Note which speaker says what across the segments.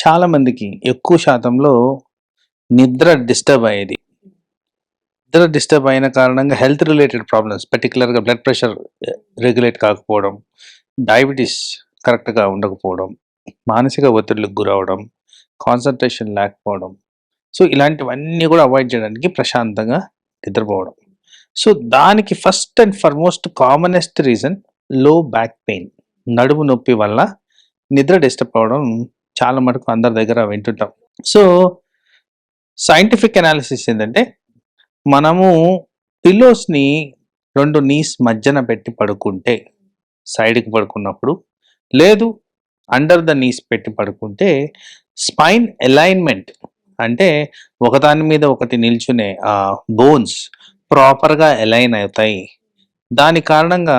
Speaker 1: చాలామందికి ఎక్కువ శాతంలో నిద్ర డిస్టర్బ్ అయ్యేది. నిద్ర డిస్టర్బ్ అయిన కారణంగా హెల్త్ రిలేటెడ్ ప్రాబ్లమ్స్ పర్టికులర్గా బ్లడ్ ప్రెషర్ రెగ్యులేట్ కాకపోవడం డయాబెటీస్ కరెక్ట్గా ఉండకపోవడం మానసిక ఒత్తిడికి గురవడం కాన్సన్ట్రేషన్ లేకపోవడం. సో ఇలాంటివన్నీ కూడా అవాయిడ్ చేయడానికి ప్రశాంతంగా నిద్రపోవడం. సో దానికి ఫస్ట్ అండ్ ఫర్మోస్ట్ కామనెస్ట్ రీజన్లో బ్యాక్ పెయిన్. నడుము నొప్పి వల్ల నిద్ర డిస్టర్బ్ అవడం చాలా మటుకు అందరి దగ్గర వింటుంటాం. సో సైంటిఫిక్ అనాలిసిస్ ఏంటంటే మనము పిల్లోస్ని రెండు నీస్ మధ్యన పెట్టి పడుకుంటే సైడ్కి పడుకున్నప్పుడు లేదు అండర్ ద నీస్ పెట్టి పడుకుంటే స్పైన్ అలైన్మెంట్ అంటే ఒకదాని మీద ఒకటి నిల్చునే ఆ బోన్స్ ప్రాపర్గా అలైన్ అవుతాయి. దాని కారణంగా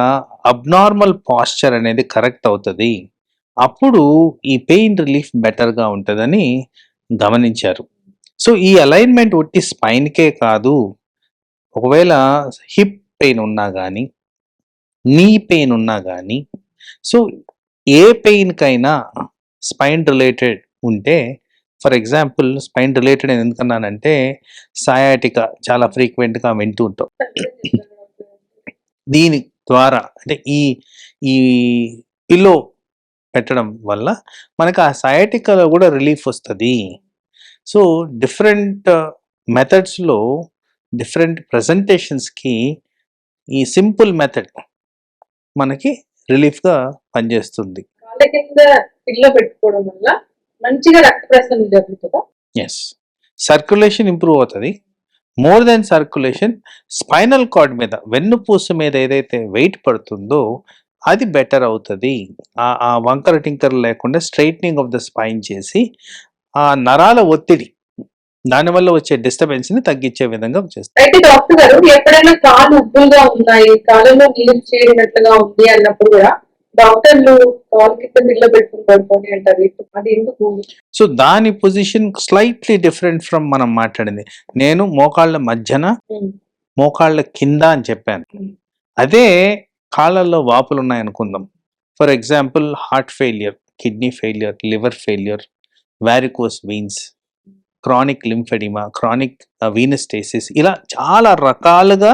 Speaker 1: అబ్నార్మల్ పాస్చర్ అనేది కరెక్ట్ అవుతుంది. అప్పుడు ఈ పెయిన్ రిలీఫ్ బెటర్గా ఉంటుందని గమనించారు. సో ఈ అలైన్మెంట్ ఒట్టి స్పైన్కే కాదు. ఒకవేళ హిప్ పెయిన్ ఉన్నా కానీ నీ పెయిన్ ఉన్నా కానీ సో ఏ పెయిన్కైనా స్పైన్ రిలేటెడ్ ఉంటే ఫర్ ఎగ్జాంపుల్ స్పైన్ రిలేటెడ్ నేను ఎందుకన్నానంటే సయాటిక చాలా ఫ్రీక్వెంట్గా వింటూ ఉంటాం. దీని ద్వారా అంటే ఈ ఈ పిల్లో పెట్టడం వల్ల మనకు ఆ సయాటికలో కూడా రిలీఫ్ వస్తుంది. సో డిఫరెంట్ మెథడ్స్లో డిఫరెంట్ ప్రజెంటేషన్స్కి ఈ సింపుల్ మెథడ్ మనకి రిలీఫ్గా పనిచేస్తుంది.
Speaker 2: కాళ్ళ కింద పిల్ల పెట్టుకోవడం వల్ల మంచిగా రక్త ప్రసరణ జరుగుతుందా?
Speaker 1: ఎస్ సర్క్యులేషన్ ఇంప్రూవ్ అవుతుంది. More than circulation spinal cord మీద వెన్నుపూస మీద ఏదైతే వెయిట్ పడుతుందో అది బెటర్ అవుతుంది. ఆ ఆ వంకర టింకర్ లేకుండా స్ట్రైట్నింగ్ ఆఫ్ ద స్పైన్ చేసి ఆ నరాల ఒత్తిడి దానివల్ల వచ్చే డిస్టర్బెన్స్ని తగ్గించే విధంగా చేస్తుంది
Speaker 2: అయితే డాక్టర్ గారు ఎప్పుడైనా కాళ్ళు ఉబ్బులుగా ఉన్నాయి కాళ్ళలో నీళ్ళు చేరినట్లుగా ఉంది అన్నప్పుడు కూడా డాక్టర్లు కాలు కింద పిల్ల పెట్టుకుని పడుకోండి అంటారు. అది ఎందుకు?
Speaker 1: సో దాని పొజిషన్ స్లైట్లీ డిఫరెంట్ ఫ్రమ్ మనం మాట్లాడింది. నేను మోకాళ్ళ మధ్యన మోకాళ్ళ కింద అని చెప్పాను. అదే కాళ్ళల్లో వాపులు ఉన్నాయనుకుందాం for example heart failure kidney failure liver failure varicose veins chronic lymphoedema chronic venous stasis ఇలా చాలా రకాలుగా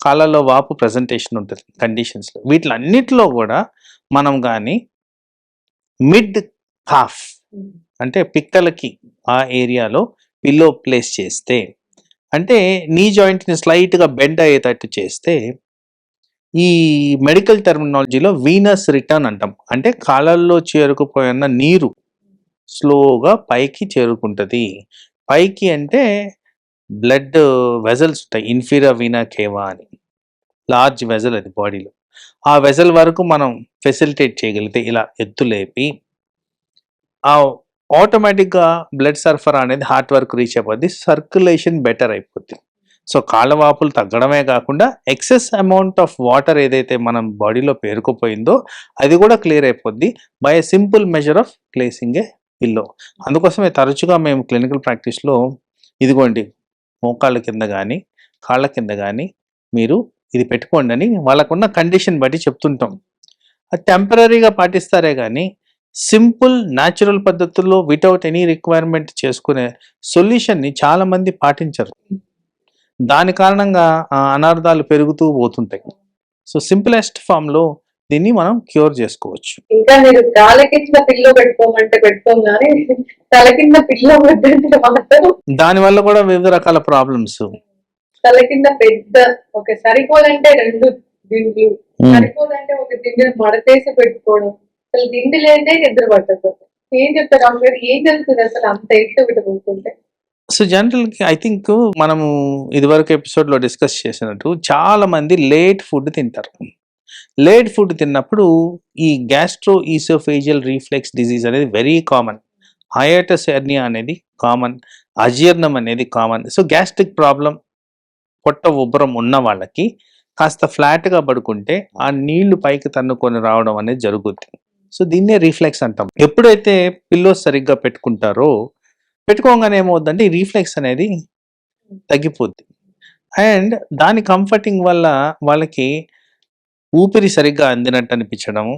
Speaker 1: కాళ్ళలో వాపు ప్రజెంటేషన్ ఉంటుంది కండిషన్స్లో వీటిలన్నిటిలో కూడా మనం కానీ మిడ్ హాఫ్ అంటే పిక్కలకి ఆ ఏరియాలో పిల్లో ప్లేస్ చేస్తే అంటే నీ జాయింట్ని స్లైట్గా బెండ్ అయ్యేటట్టు చేస్తే ఈ మెడికల్ టెర్మినాలజీలో వీనస్ రిటర్న్ అంటాం. అంటే కాళ్ళల్లో చేరుకుపోయిన నీరు స్లోగా పైకి చేరుకుంటుంది. పైకి అంటే బ్లడ్ వెజల్స్ ఉంటాయి. ఇన్ఫీరియర్ వీనా కేవా అని. లార్జ్ వెజల్ అది బాడీలో. ఆ వెజల్ వరకు మనం ఫెసిలిటేట్ చేయగలిగితే ఇలా ఎత్తు లేపి ఆ ఆటోమేటిక్గా బ్లడ్ సరఫరా అనేది హార్ట్ వరకు రీచ్ అయిపోద్ది. సర్క్యులేషన్ బెటర్ అయిపోద్ది. సో కాళ్ళ వాపులు తగ్గడమే కాకుండా ఎక్సెస్ అమౌంట్ ఆఫ్ వాటర్ ఏదైతే మనం బాడీలో పేరుకుపోయిందో అది కూడా క్లియర్ అయిపోద్ది by a simple measure of placing a pillow. అందుకోసమే తరచుగా మేము క్లినికల్ ప్రాక్టీస్లో ఇదిగోండి మోకాళ్ళ కింద కానీ కాళ్ళ కింద కానీ మీరు ఇది పెట్టుకోండి అని వాళ్ళకున్న కండిషన్ బట్టి చెప్తుంటాం. అది టెంపరీగా పాటిస్తారే కానీ సింపుల్ న్యాచురల్ పద్ధతుల్లో వితౌట్ ఎనీ రిక్వైర్మెంట్ చేసుకునే సొల్యూషన్ని చాలామంది పాటించరు. దాని కారణంగా ఆ అనార్థాలు పెరుగుతూ పోతుంటాయి. సో సింపులెస్ట్ ఫామ్లో దీన్ని మనం క్యూర్ చేసుకోవచ్చు.
Speaker 2: ఇంకా మీరు కాళ్ళ కింద పిల్ల పెట్టుకోమంటే పెట్టుకోం కానీ తల కింద పిల్ల మాత్రం
Speaker 1: దానివల్ల కూడా వివిధ రకాల ప్రాబ్లమ్స్.
Speaker 2: తల కింద పెద్ద ఒక సరిపోదంటే రెండు దిండ్లు సరిపోదంటే ఒక దిండుని మడతేసి పెట్టుకోవడం. అసలు దిండు లేదే నిద్ర పట్టదు. ఏం చెప్తారు గారు? ఏం జరుగుతుంది అసలు అంత ఎత్తు పెట్టుకుంటే
Speaker 1: సో జనరల్కి ఐ థింక్ మనము ఇదివరకు ఎపిసోడ్లో డిస్కస్ చేసినట్టు చాలా మంది లేట్ ఫుడ్ తింటారు. లేట్ ఫుడ్ తిన్నప్పుడు ఈ గ్యాస్ట్రో ఈసోఫేజియల్ రీఫ్లెక్స్ డిజీజ్ అనేది వెరీ కామన్ హయాటస్ ఎర్నియా అనేది కామన్ అజీర్ణం అనేది కామన్ సో గ్యాస్ట్రిక్ ప్రాబ్లం పొట్ట ఉబ్బరం ఉన్న వాళ్ళకి కాస్త ఫ్లాట్గా పడుకుంటే ఆ నీళ్ళు పైకి తన్నుకొని రావడం అనేది జరుగుద్ది. సో దీన్నే రీఫ్లెక్స్ అంటాం. ఎప్పుడైతే పిల్లో సరిగ్గా పెట్టుకుంటారో పెట్టుకోగానే ఏమవుద్దంటే ఈ రీఫ్లెక్స్ అనేది తగ్గిపోద్ది. అండ్ దాని కంఫర్టింగ్ వల్ల వాళ్ళకి ఊపిరి సరిగ్గా అందినట్టు అనిపించడము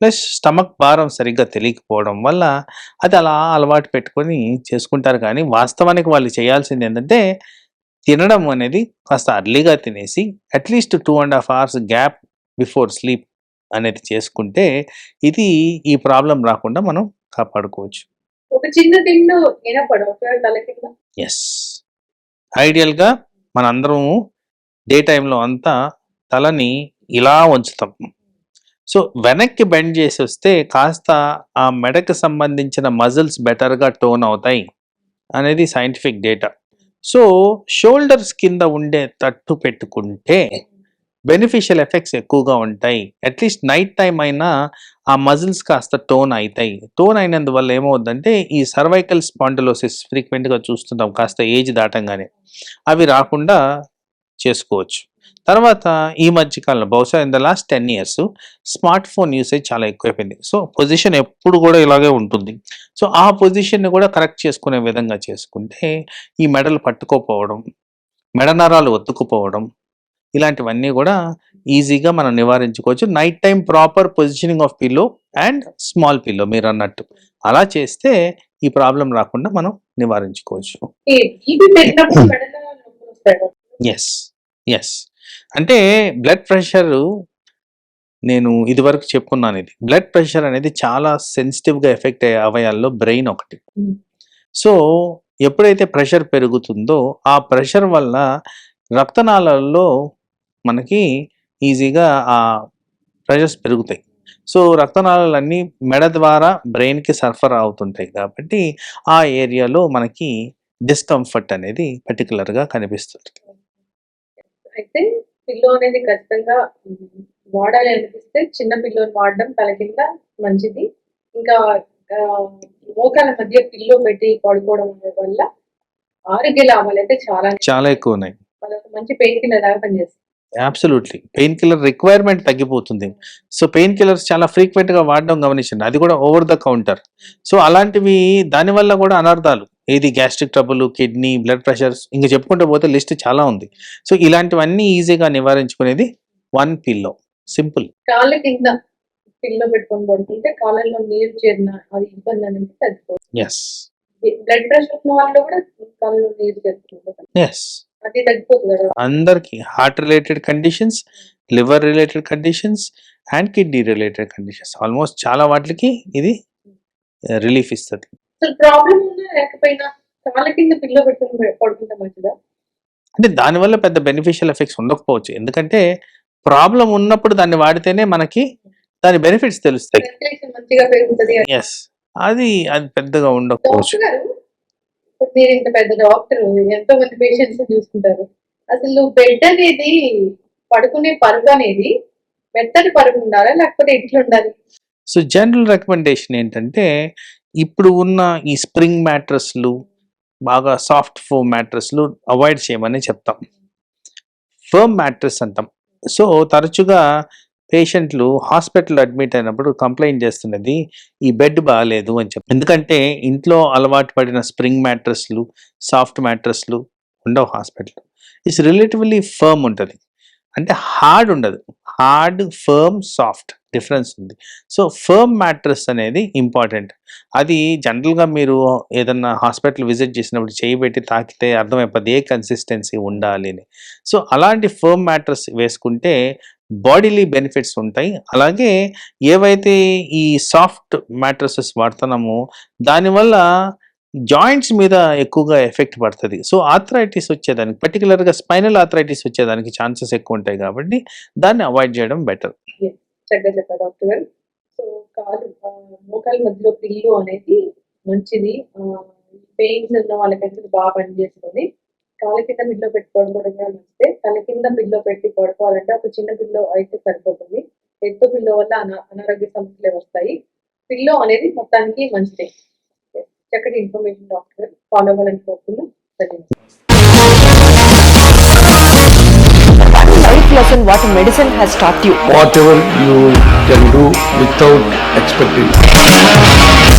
Speaker 1: ప్లస్ స్టమక్ భారం సరిగ్గా తెలియకపోవడం వల్ల అది అలా అలవాటు పెట్టుకొని చేసుకుంటారు. కానీ వాస్తవానికి వాళ్ళు చేయాల్సింది ఏంటంటే తినడం అనేది కాస్త అర్లీగా తినేసి at least two and half hours gap before sleep అనేది చేసుకుంటే ఇది ఈ ప్రాబ్లం రాకుండా మనం కాపాడుకోవచ్చు.
Speaker 2: ఒక చిన్న దిండు వినపడం ఒకవేళ తల కింద
Speaker 1: ఎస్ ఐడియల్గా మనందరం డే టైంలో అంతా తలని ఇలా ఉంచుతాం సో వెనక్కి బెండ్ చేసి వస్తే కాస్త ఆ మెడకు సంబంధించిన మజిల్స్ బెటర్గా టోన్ అవుతాయి అనేది సైంటిఫిక్ డేటా. సో షోల్డర్స్ కింద ఉండే తట్టు పెట్టుకుంటే బెనిఫిషియల్ ఎఫెక్ట్స్ ఎక్కువగా ఉంటాయి. అట్లీస్ట్ నైట్ టైం అయినా ఆ మజిల్స్ కాస్త టోన్ అవుతాయి టోన్ అయినందువల్ల ఏమవుద్దంటే ఈ సర్వైకల్ స్పాండిలోసిస్ ఫ్రీక్వెంట్గా చూస్తుంటాం కాస్త ఏజ్ దాటంగానే. అవి రాకుండా చేసుకోవచ్చు. తర్వాత ఈ మధ్యకాలంలో బహుశా in the last ten years smart phone usage చాలా ఎక్కువైపోయింది. సో పొజిషన్ ఎప్పుడు కూడా ఇలాగే ఉంటుంది. సో ఆ పొజిషన్ని కూడా కరెక్ట్ చేసుకునే విధంగా చేసుకుంటే ఈ మెడలు పట్టుకోపోవడం మెడ నరాలు ఒత్తుకుపోవడం ఇలాంటివన్నీ కూడా ఈజీగా మనం నివారించుకోవచ్చు. Night time proper positioning of pillow and small pillow మీరు అన్నట్టు అలా చేస్తే ఈ ప్రాబ్లం రాకుండా మనం నివారించుకోవచ్చు.
Speaker 2: వస్తాయి కదా.
Speaker 1: ఎస్ ఎస్ అంటే బ్లడ్ ప్రెషర్ నేను ఇదివరకు చెప్పుకున్నాను ఇది. బ్లడ్ ప్రెషర్ అనేది చాలా సెన్సిటివ్గా ఎఫెక్ట్ అయ్యే అవయాల్లో బ్రెయిన్ ఒకటి. సో ఎప్పుడైతే ప్రెషర్ పెరుగుతుందో ఆ ప్రెషర్ వల్ల రక్తనాళాల్లో మనకి ఈజీగా ఆ ప్రెషర్స్ పెరుగుతాయి. సో రక్తనాళాలన్నీ మెడ ద్వారా బ్రెయిన్కి సరఫరా అవుతుంటాయి కాబట్టి ఆ ఏరియాలో మనకి డిస్కంఫర్ట్ అనేది పర్టికులర్గా కనిపిస్తుంది.
Speaker 2: అయితే పిల్లో అనేది ఖచ్చితంగా వాడాలి అనిపిస్తే చిన్న పిల్లోని వాడడం తల కింద మంచిది. ఇంకా మోకాల మధ్య పిల్లో పెట్టి పడుకోవడం వల్ల ఆరోగ్య లాభాలు అయితే చాలా
Speaker 1: చాలా ఎక్కువ ఉన్నాయి.
Speaker 2: మంచి పెయిన్ కిల్లర్ లాగా పనిచేస్తుంది.
Speaker 1: అబ్సల్యూట్లీ పెయిన్ కిల్లర్ రిక్వైర్మెంట్ తగ్గిపోతుంది. సో పెయిన్ కిల్లర్స్ చాలా ఫ్రీక్వెంట్గా వాడడం గమనించండి. అది కూడా ఓవర్ ద కౌంటర్ సో అలాంటివి దానివల్ల కూడా అనర్థాలు ఏది gastric trouble kidney blood pressures ఇంకా చెప్పుకుంటూ పోతే లిస్ట్ చాలా ఉంది. సో ఇలాంటివన్నీ ఈజీగా నివారించుకునేది వన్ పిల్లో సింపుల్
Speaker 2: కాళ్ళ కింద పిల్లో పెట్టుకొని పడుకుంటే నీరు చేరిన అది ఇబ్బంది అనేది తగ్గిపోతుంది.
Speaker 1: ఎస్
Speaker 2: బ్లడ్ ప్రెషర్ ఉన్న వాళ్ళు కూడా కాళ్ళలో నీరు
Speaker 1: ఎస్. అందరికి heart related conditions liver related conditions and kidney related conditions almost చాలా వాటికి ఇది రిలీఫ్ ఇస్తుంది. అంటే దానివల్ల పెద్ద బెనిఫిషియల్ ఎఫెక్ట్స్ ఉండకపోవచ్చు. ఎందుకంటే ప్రాబ్లం ఉన్నప్పుడు దాన్ని వాడితేనే మనకి దాని బెనిఫిట్స్ తెలుస్తాయి. ఎస్ అది అది పెద్దగా ఉండకపోవచ్చు.
Speaker 2: ఇప్పుడు మీరు ఇంత పెద్ద డాక్టర్ ఎంతో మంది పేషెంట్స్ చూసుకుంటారు. అసలు బెడ్ అనేది పడుకునే పరుగు అనేది మెత్తటి పరుగు ఉండాలా? లేకపోతే ఎట్లా ఉండాలి?
Speaker 1: సో జనరల్ రికమెండేషన్ ఏంటంటే ఇప్పుడు ఉన్న ఈ స్ప్రింగ్ మ్యాట్రస్లు బాగా సాఫ్ట్ ఫోమ్ మ్యాట్రస్లు అవాయిడ్ చేయమని చెప్తాం. ఫర్మ్ మ్యాట్రస్ అంటాం. సో తరచుగా పేషెంట్లు హాస్పిటల్ అడ్మిట్ అయినప్పుడు కంప్లైంట్ చేస్తున్నది ఈ బెడ్ బాగాలేదు అని చెప్పి. ఎందుకంటే ఇంట్లో అలవాటు పడిన స్ప్రింగ్ మ్యాట్రస్లు సాఫ్ట్ మ్యాట్రస్లు ఉండవు హాస్పిటల్ ఇట్స్ రిలేటివ్లీ ఫర్మ్ ఉంటుంది. అంటే హార్డ్ ఉండదు. హార్డ్ ఫర్మ్ సాఫ్ట్ డిఫరెన్స్ ఉంది. సో ఫర్మ్ మ్యాట్రస్ అనేది ఇంపార్టెంట్. అది జనరల్గా మీరు ఏదన్నా హాస్పిటల్ విజిట్ చేసినప్పుడు చేయబెట్టి తాకితే అర్థమైపోద్ది ఏ కన్సిస్టెన్సీ ఉండాలి అని. సో అలాంటి ఫర్మ్ మ్యాట్రస్ వేసుకుంటే బాడీలీ బెనిఫిట్స్ ఉంటాయి. అలాగే ఏవైతే ఈ సాఫ్ట్ మ్యాట్రసెస్ వాడుతున్నామో దానివల్ల జాయింట్స్ మీద ఎక్కువగా ఎఫెక్ట్ పడుతుంది. సో ఆథరైటిస్ వచ్చేదానికి పర్టికులర్గా స్పైనల్ ఆథరైటిస్ వచ్చేదానికి ఛాన్సెస్ ఎక్కువ ఉంటాయి కాబట్టి దాన్ని అవాయిడ్ చేయడం బెటర్.
Speaker 2: చక్కగా చెప్పారు డాక్టర్ గారు. సో కాలు మోకాలు మధ్యలో పిల్లు అనేది మంచిది. పెయిన్స్ ఉన్న వాళ్ళకైతే ఇది బాగా పనిచేస్తుంది. కాళ్ళ కింద పిల్లో పెట్టి పడుకోవడం కూడా మంచిదే తల కింద పిల్లో పెట్టి పడుకోవాలంటే ఒక చిన్న పిల్లో అయితే సరిపోతుంది. ఎత్తు పిల్లో వల్ల అనా అనారోగ్య సమస్యలు వస్తాయి. పిల్లో అనేది మొత్తానికి మంచిదే. చక్కటి ఇన్ఫర్మేషన్ డాక్టర్ ఫాలో అవ్వాలని కోరుతున్నాం
Speaker 3: life lesson what medicine has taught you.
Speaker 4: whatever you can do without expecting.